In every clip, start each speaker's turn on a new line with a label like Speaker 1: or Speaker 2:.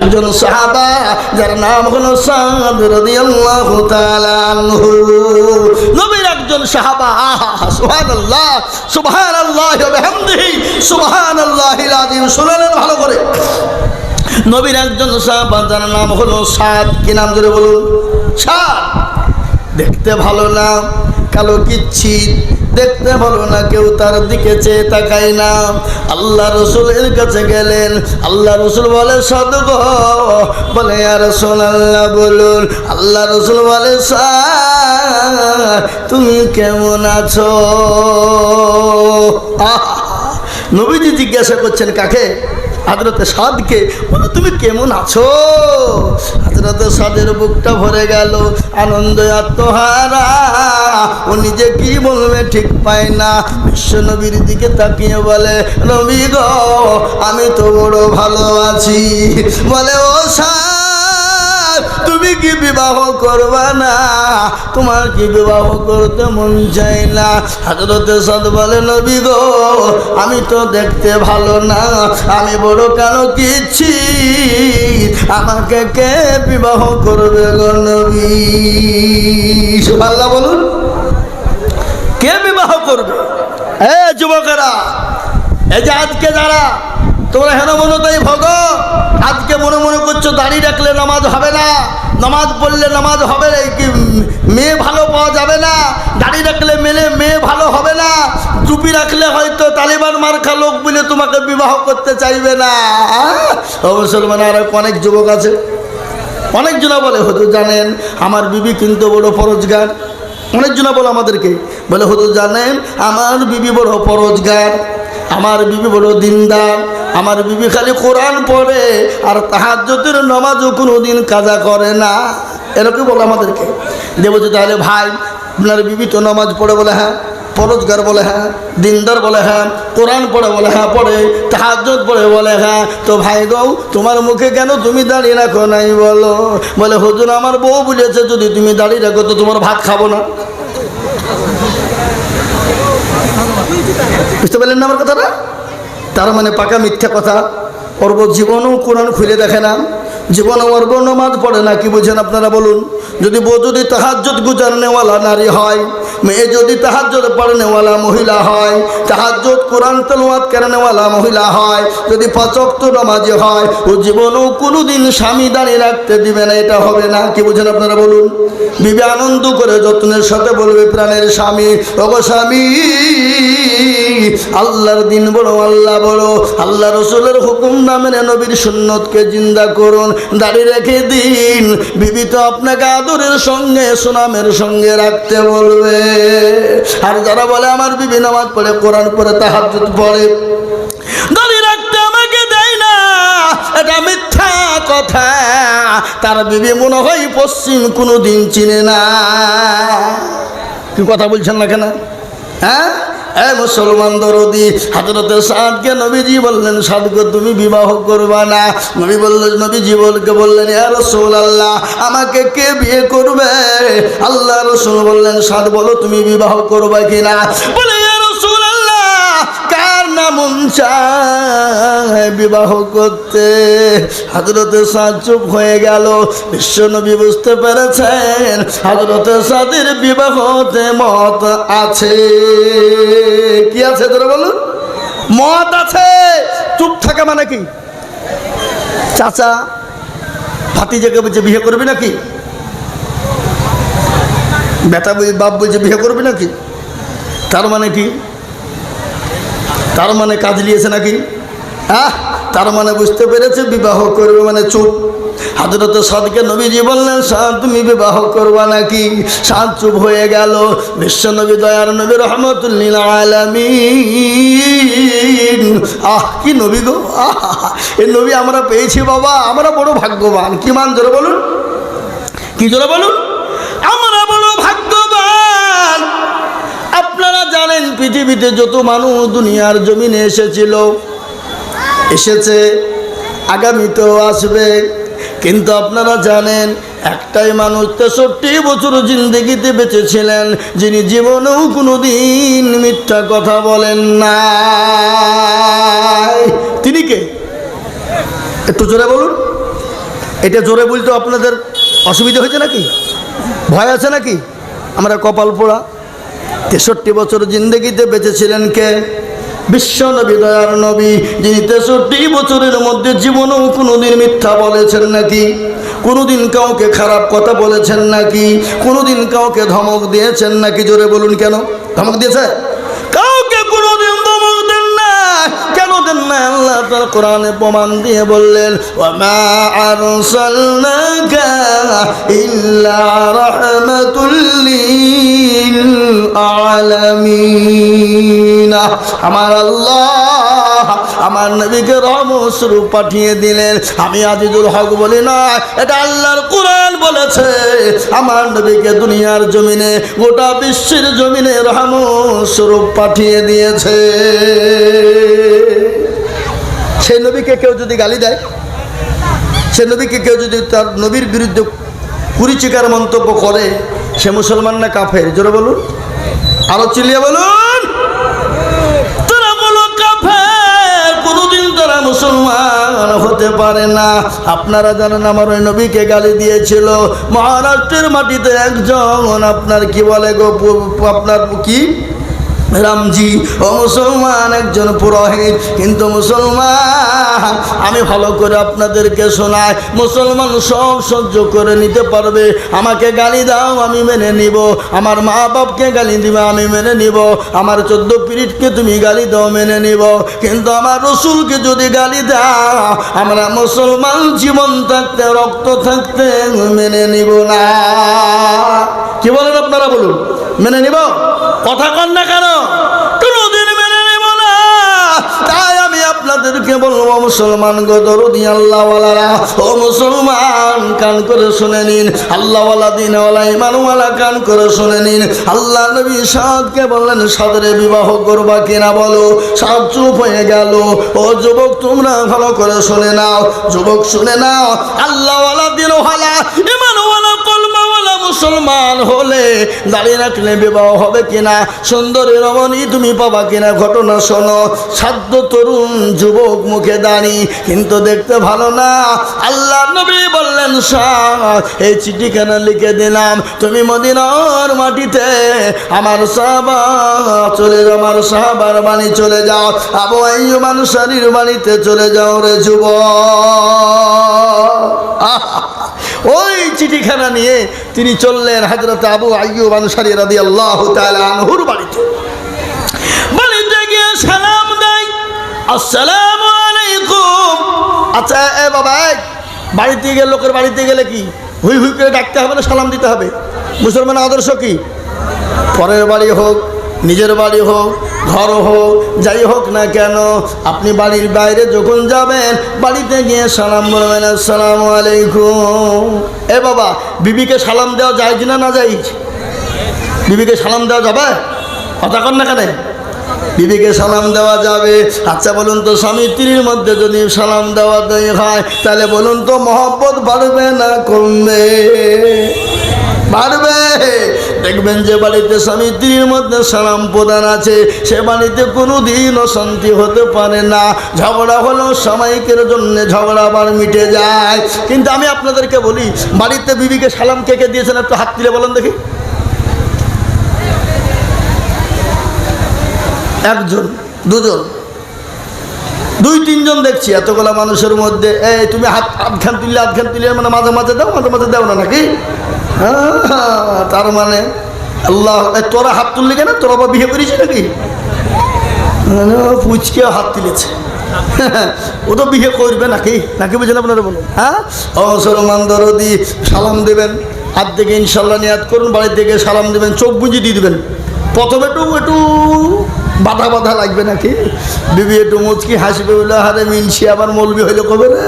Speaker 1: একজন সাহাবা, যার নাম হলো সাদ রাদিয়াল্লাহু তাআলা আনহু। নবীর একজন সাহাবা, আহা, সুবহানাল্লাহ, সুবহানাল্লাহি ওয়া বিহামদিহি, সুবহানাল্লাহিল আযীম। শুনলেন ভালো করে। নবীর একজন সাহাবা, যার নাম হলো সাদ। কি নাম ধরে বলুন? সাদ। দেখতে ভালো না। কালো কিচ্ছিত দেখতে ভালো না কেউ তার দিকে চেয়ে তাকায় না। আল্লাহ রসুলের কাছে গেলেন। আল্লাহ রসুল বলে সদগ বলে আর আল্লাহ বলুন। আল্লাহ রসুল বলে "স্যার, তুমি কেমন আছো! নবীজি জিজ্ঞাসা করছেন কাকে? হাজরতে সাদকে বলো তুমি কেমন আছো? হাজরতে সাদের বুকটা ভরে গেল, আনন্দ আত্মহারা। ও নিজে কি বলবে ঠিক পায় না। বিশ্ব নবীর দিকে তাকিয়ে বলে, নবী গ, আমি তো বড় ভালো আছি। বলে, ও সাদ তুমি কি বিবাহ করবা না? তোমার কি বিবাহ করতে মন চাই না? হাজরতে সদ বলে, নবী গো, আমি তো দেখতে ভালো না। আমি বড় কেন কিচ্ছি? আমাকে কে বিবাহ করবে গো নবী? সুভাল্লা বলুন। কে বিবাহ করবে? এ যুবকেরা, এই যে আজকে যারা তোমরা হেন মনে তাই ভগ? আজকে মনে মনে করছ দাঁড়িয়ে রাখলে নামাজ হবে না। নামাজ পড়লে নামাজ হবে মেয়ে ভালো পাওয়া যাবে না? দাঁড়িয়ে রাখলে মেলে মেয়ে ভালো হবে না। টুপি রাখলে হয়তো তালিবান মার্কা লোক বলে তোমাকে বিবাহ করতে চাইবে না। ও মুসলমান, আর অনেক যুবক আছে। অনেকজনা বলে হয়তো জানেন, আমার বিবি কিন্তু বড় পরোজগার অনেকজনা বলে আমাদেরকে, বলে হয়তো জানেন, আমার বিবি বড় পরোজগার আমার বিবি বড় দিনদার, আমার বিবি খালি কোরআন পড়ে, আর তাহাজ্জতের নামাজও কোনো দিন কাজা করে না। এরকম বলে আমাদেরকে। দেবো যে তাহলে ভাই, আপনার বিবি তো নামাজ পড়ে বলে হ্যাঁ পরোজগার বলে হ্যাঁ দিনদার বলে হ্যাঁ কোরআন পড়ে বলে হ্যাঁ পড়ে তাহাজ্জত পড়ে বলে হ্যাঁ। তো ভাই গৌ, তোমার মুখে কেন তুমি দাঁড়িয়ে রাখো নাই বলো? বলে, হুজুর, আমার বউ বলেছে যদি তুমি দাঁড়িয়ে রাখো, তো তোমার ভাত খাব না। বুঝতে পারলেন না আমার কথাটা? তার মানে পাকা মিথ্যা কথা। অর্ব জীবনও কোরআন খুলে দেখে না। জীবন অর্ব নমাজ পড়ে না, কি বুঝেন আপনারা বলুন? যদি বউ যদি তাহাজ্জত গুজারনেওয়ালা নারী হয়, মেয়ে যদি তাহাজ্জত পড়নেওয়ালা মহিলা হয় তাহাজ্জত কোরআন তেলাওয়াত করনেওয়ালা মহিলা হয়, যদি পাচক্ত নামাজি হয়, ও জীবনেও কোনোদিন স্বামী দাঁড়িয়ে রাখতে দিবে না, এটা হবে না, কি বুঝেন আপনারা বলুন? বিবে আনন্দ করে যত্নের সাথে বলবে প্রাণের স্বামী, ওগো স্বামী, আল্লাহর দিন বড়, আল্লাহ বড়, আল্লাহ রসুলের হুকুম না মেনে নবীর সুন্নতকে জিন্দা করুন দাঁড়িয়ে রেখে দিন। বিবি তো আপনাকে আদরের সঙ্গে, সুনামের সঙ্গে রাখতে বলবে। আর যারা বলে আমার বিবি নামাজ পড়ে, কোরআন পড়ে, তাহাজ্জুদ পড়ে রাখতে আমাকে দেয় না। এটা মিথ্যা কথা। তার বিবি মনে হয় পশ্চিম কোনো দিন চিনে না। কি কথা বলছেন না কেন? হ্যাঁ? এ মুসলমান দরদি হাজরতে সাদকে নবীজি বললেন সাদকে তুমি বিবাহ করবা না। নবী বললেন নবীজি বলকে বললেন এ রসুল আল্লাহ আমাকে কে বিয়ে করবে? আল্লাহ রসুল বললেন, সাদ, বলো তুমি বিবাহ করবা কিনা? বলে চায় বিবাহ করতে। হাজরতে সাদ চুপ হয়ে গেল। বিশ্বনবী বুঝতে পেরেছেন হাজরতে সাদের বিবাহতে মত আছে। কি আছে তোরা বলুন? মত আছে। চুপ থাকা মানে কি? চাচা, ভাতিজাকে বলছে বিয়ে করবি নাকি? বেটা বলছে বাপ বলছে বিয়ে করবি নাকি? তার মানে কি? তার মানে কাজ নিয়েছে নাকি? হ্যাঁ? তার মানে বুঝতে পেরেছে, বিবাহ করবে মানে চুপ। হাজরত সাদকে নবীজি বললেন সাদ তুমি বিবাহ করবা নাকি? সাদ চুপ হয়ে গেল। বিশ্ব নবী দয়ার নবী রহমতুল্লিল আহ, কি নবী গো, আহ এই নবী আমরা পেয়েছি বাবা, আমরা বড় ভাগ্যবান। কি মান জোরে বলুন? কি জোরে বলুন? জানেন পৃথিবীতে যত মানুষ দুনিয়ার জমিনে এসেছিল, এসেছে, আগামীতেও আসবে। কিন্তু আপনারা জানেন, একটাই মানুষ তেষট্টি বছর জিন্দগিতে বেঁচেছিলেন, যিনি জীবনেও কোনো দিন মিথ্যা কথা বলেন না তিনি কে? একটু জোরে বলুন। এটা জোরে বলতে আপনাদের অসুবিধা হয়েছে নাকি? ভয় আছে নাকি? আমরা কপাল পোড়া। তেষট্টি বছর জিন্দগিতে বেঁচেছিলেন কে? বিশ্ব নবী, দয়ার নবী, যিনি তেষট্টি বছরের মধ্যে জীবনেও কোনোদিন মিথ্যা বলেছেন নাকি? কোনোদিন কাউকে খারাপ কথা বলেছেন নাকি? কোনোদিন কাউকে ধমক দিয়েছেন নাকি? জোরে বলুন কেন? ধমক দিয়েছে? তার কোরআনে প্রমাণ দিয়ে বললেন ওমা আরসালনাকা ইল্লা রাহমাতুল লিল আমার আল্লাহ আমার নবীকে রহমস্বরূপ পাঠিয়ে দিলেন। আমি আজিজুল হক বলি না, এটা আল্লাহর কোরআন বলেছে। আমার নবীকে দুনিয়ার জমিনে, গোটা বিশ্বের জমিনে রহমস্বরূপ পাঠিয়ে দিয়েছে। সেই নবীকে কেউ যদি গালি দেয় সে নবীকে কেউ যদি তার নবীর বিরুদ্ধে কুরিচিকার মন্তব্য করে, সে মুসলমান না কাফের? জোরে বলুন। আরও চিল্লিয়ে বলুন। তারা বলো কাফের, কোনোদিন তারা মুসলমান হতে পারে না। আপনারা জানেন আমার ওই নবীকে গালি দিয়েছিল। মহারাষ্ট্রের মাটিতে একজন, আপনার কি বলে গো আপনার কি? রামজি, ও মুসলমান একজন পুরোহিত, কিন্তু মুসলমান, আমি ভালো করে আপনাদেরকে শোনাই, মুসলমান সব সহ্য করে নিতে পারবে, আমাকে গালি দাও, আমি মেনে নিব, আমার মা বাপকে গালি দিবে, আমি মেনে নিব, আমার চোদ্দ পিরিটকে তুমি গালি দাও, মেনে নিব, কিন্তু আমার রসুলকে যদি গালি দাও, আমরা মুসলমান জীবন থাকতে, রক্ত থাকতে, মেনে নিব না। কি বলেন আপনারা বলুন, মেনে নিব? কথা কন না কেন? মেনে নেব না। তাই আমি আপনাদেরকে বলব, মুসলমান আল্লাহওয়ালারা, ও মুসলমান, কান করে শুনে নিন। আল্লাহওয়ালা, দিনওয়ালা, ইমানওয়ালা, কান করে শুনে নিন। আল্লাহ নবী সাদকে বললেন, সাদরে বিবাহ করবা কিনা বলো? সাদ চুপ হয়ে গেল। ও যুবক, তোমরা ভালো করে শুনে নাও। যুবক, শুনে নাও। আল্লাহওয়ালা, দিনওয়ালা কলমাওয়ালা মুসলমান হলে দাঁড়িয়ে রাখলে বিবাহ হবে কিনা? সুন্দরী রমণী, তুমি পাবা কিনা? ঘটনা শোনো। সাধ্য তরুণ যুবক মুখে দাঁড়ি, কিন্তু দেখতে ভালো না। আল্লাহ নবী বললেন শাহ এই চিঠিখানা লিখে দিলাম। তুমি মদিনার মাটিতে আমার সাহাবা চলে যাও, আমার সাহাবার বাণী চলে যাও। আবু আইয়ুব আনসারীর বাড়িতে চলে যাও রে যুবক। ওই চিঠিখানা নিয়ে তিনি চললেন হাজরত আবু আইয়ুব আনসারী রাদি আল্লাহ আনহুর বাড়িতে। বাড়িতে গিয়ে সালাম দেয়, আসসালামু আলাইকুম। আচ্ছা এ বাবা বাড়িতে গেলে লোকের বাড়িতে গেলে কি হুই হুই করে ডাকতে হবে না সালাম দিতে হবে? মুসলমান আদর্শ কি? পরের বাড়ি হোক নিজের বাড়ি হোক ঘর হোক, যাই হোক না কেন, আপনি বাড়ির বাইরে যখন যাবেন, বাড়িতে গিয়ে সালাম বলবেন, আসসালামু আলাইকুম। এ বাবা, বিবিকে সালাম দেওয়া যায় কি না না যাই বিবিকে সালাম দেওয়া যাবে? কথা কর না কেন? বিবিকে সালাম দেওয়া যাবে। আচ্ছা বলুন তো, স্বামী মধ্যে যদি সালাম দেওয়া হয়, তাহলে বলুন তো, মহব্বত বাড়বে না কমবে? বাড়বে? দেখবেন যে বাড়িতে স্বামী স্ত্রীর মধ্যে সালাম প্রদান আছে, সে বাড়িতে কোনো দিন অশান্তি হতে পারে না। ঝগড়া হলেও সাময়িকের জন্য ঝগড়া আবার মিটে যায়। কিন্তু আমি আপনাদেরকে বলি, বাড়িতে বিবিকে সালাম কে কে দিয়েছেন একটু হাত তুলে বলেন দেখি। একজন, দুজন। দুই, তিনজন দেখছি এতগুলা মানুষের মধ্যে। এই, তুমি হাত আধখান তুললে আধখান তুললে মানে মাঝে মাঝে দাও, মাঝে মাঝে দাও না নাকি? তার মানে আল্লাহ তোরা হাত তুললি কেন? তোরা বা বিয়ে করিস নাকি? মানে পুচকে হাত তুলেছে। ও তো বিয়ে করবে নাকি? নাকি বুঝলেন আপনারা বলুন হ্যাঁ? মুসলমান দরদি, সালাম দেবেন। হাত থেকে ইনশাল্লাহ নিয়াত করুন বাড়ি থেকে সালাম দেবেন, চোখ বুঝে দিয়ে দেবেন। প্রথমে একটু একটু বাধা বাধা লাগবে নাকি? বিবি একটু মুচকি হাসবে বলে হারে মিলছি আবার মলবি হইলে কবে রে?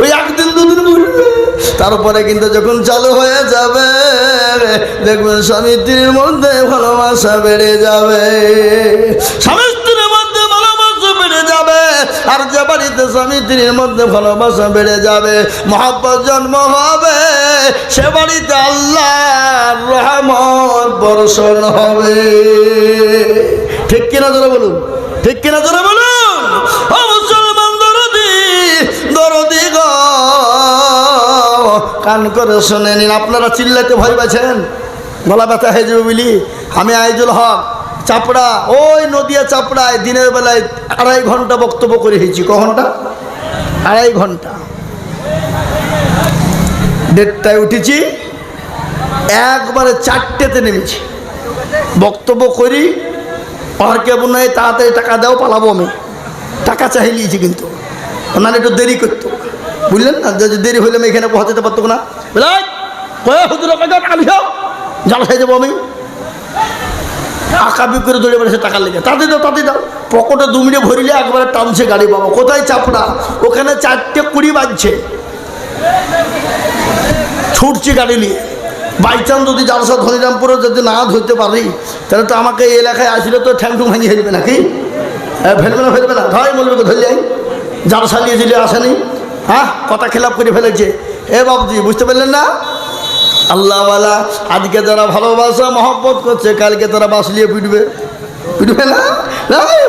Speaker 1: ওই একদিন তারপরে কিন্তু যখন চালু হয়ে যাবে, দেখবেন স্বামী স্ত্রীর মধ্যে ভালোবাসা বেড়ে যাবে। স্বামী স্ত্রীর মধ্যে ভালোবাসা বেড়ে যাবে, আর যে বাড়িতে স্বামী স্ত্রীর মধ্যে ভালোবাসা বেড়ে যাবে, মহাব্বত জন্ম হবে, সে বাড়িতে আল্লাহ রহমত বর্ষণ হবে। ঠিক কিনা জোরে বলুন? ঠিক কিনা জোরে বলুন? কান করে শুনে নিন। আপনারা চিল্লাতে ভয় পাচ্ছেন গলা ব্যথা হয়ে যাবে বলি। আমি আইজুল হক, চাপড়া, ওই নদিয়া চাপড়ায় দিনের বেলায় আড়াই ঘণ্টা বক্তব্য করে হয়েছি ক ঘণ্টা আড়াই ঘণ্টা। দেড়টায় উঠেছি। একবারে চারটেতে নেমেছি। বক্তব্য করি। আর কেমন নয় তাড়াতাড়ি টাকা দাও, পালাবো আমি। টাকা চাই নিয়েছি কিন্তু। ওনার একটু দেরি করতো। বুঝলেন না? দেরি হইলে আমি এখানে পৌঁছাতে পারতো না। বুঝলেন কয়ে, হুজুর কালি যাও জাল খাই যাব আমি। আঁকাবি করে দৌড়ে বেড়েছে টাকা লেগে। তাতে দাও তাতে দাও। পকেটে দু মিনিট ভরিলে একবারে টানছে গাড়ি বাবা। কোথায় চাপড়া ওখানে চারটে কুড়ি বাজছে। ছুটছি গাড়ি নিয়ে। বাই চান্স যদি জালসা ধনিরামপুরে যদি না ধরতে পারি, তাহলে তো আমাকে এই এলাকায় আসলে তো ঠ্যাং টুং ভাঙিয়ে ফেলবে নাকি? ফেলবে না ফেলবে না। ধরাই বলবে ধরলে জালসা নিয়ে দিলে আসেনি হ্যাঁ কথা খেলাপ করে ফেলেছে। এ বাবুজি, বুঝতে পারলেন না? আল্লাহওয়ালা আজকে যারা ভালোবাসা, মহব্বত করছে, কালকে তারা বাসলিয়ে পিটবে। পিটবে না?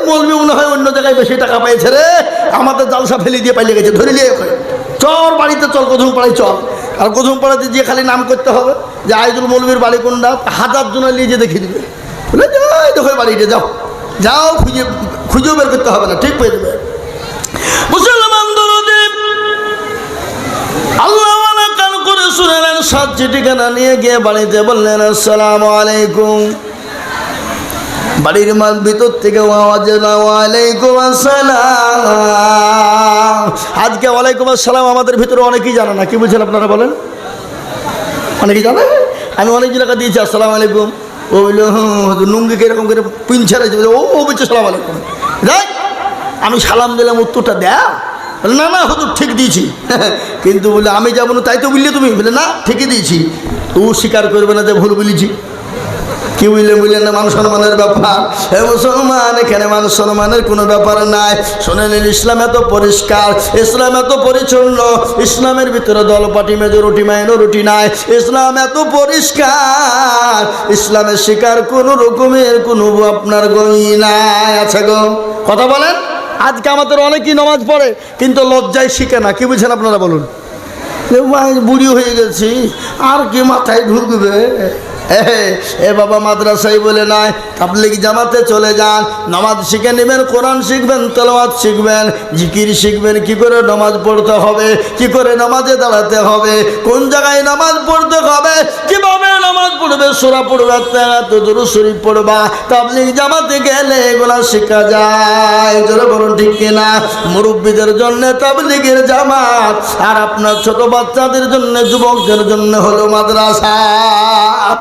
Speaker 1: বলবি মনে হয় অন্য জায়গায় বেশি টাকা পাইছে রে। আমাদের জালসা ফেলে দিয়ে পাইলে গেছে, ধরে নিয়ে চল বাড়িতে চল কোধুম পাড়ায় চল। আর কোধুম পাড়াতে গিয়ে খালি নাম করতে হবে যে আইজুল মৌলবীর বাড়ি কোনটা? হাজার জন নিয়ে যে দেখিয়ে দিবে। বলে যাই দেখো বাড়িতে যাও। যাও, খুঁজে খুঁজেও বের করতে হবে না, ঠিক পেয়ে দেবে মুসলমান দরদেব আল্লাহ কান করে ঠিকানা নিয়ে গিয়ে বাড়িতে বললেন আসসালাম আলাইকুম। বাড়ির মাল ভিতর থেকে ওয়ালাইকুম আসসালাম। আজকে ওয়ালাইকুম আসসালাম আমাদের ভিতরে অনেকেই জানে না কি বুঝছেন আপনারা বলেন? অনেকেই জানে? আমি অনেক জায়গা দিয়েছি আসসালামু আলাইকুম। ও বলল নুঙ্গি কীরকম করে পিনছে রেখেছে বলে, ও বলছে সালাম আলাইকুম। দেখ আমি সালাম দিলাম উত্তরটা দেয়া। না না, হুজুর ঠিক দিয়েছি। কিন্তু বলে, আমি যাব না, তাই তো বললে তুমি। বলে, না, ঠিকই দিয়েছি। ও স্বীকার করবে না যে ভুল বলেছি। কি বুঝলে বুঝলেন না মান সম্মানের ব্যাপার। হে মুসলমান, এখানে মান সম্মানের কোনো ব্যাপার নাই। শোনেন, ইসলাম এত পরিষ্কার, ইসলাম এত পরিচ্ছন্ন। ইসলামের ভিতরে দল পাটি মেজো রুটি মাইনো রুটি নাই। ইসলাম এত পরিষ্কার, ইসলামের শিকার কোনো রকমের কোনো আপনার গই নাই। আছে গো, কথা বলেন? আজকে আমাদের অনেকেই নামাজ পড়ে, কিন্তু লজ্জায় শিখে না। কি বুঝছেন আপনারা বলুন? বুড়ি হয়ে গেছি, আর কি মাথায় ঢুকবে? এ, বাবা মাদ্রাসাই বলে নয় তাবলিগ জামাতে চলে যান নামাজ শিখে নেবেন কোরআন শিখবেন তেলাওয়াত শিখবেন জিকির শিখবেন কি করে নামাজ পড়তে হবে কি করে নামাজে দাঁড়াতে হবে কোন জায়গায় নামাজ পড়তে হবে কীভাবে নামাজ পড়বে সোরা পড়বে দুরু শরীফ পড়বা তাবলিগ জামাতে গেলে এগুলা শেখা যায় জোরে বলুন ঠিক কিনা? মুরব্বীদের জন্য তাবলিগের জামাত আর আপনার ছোট বাচ্চাদের জন্য যুবকদের জন্য হলো মাদ্রাসা।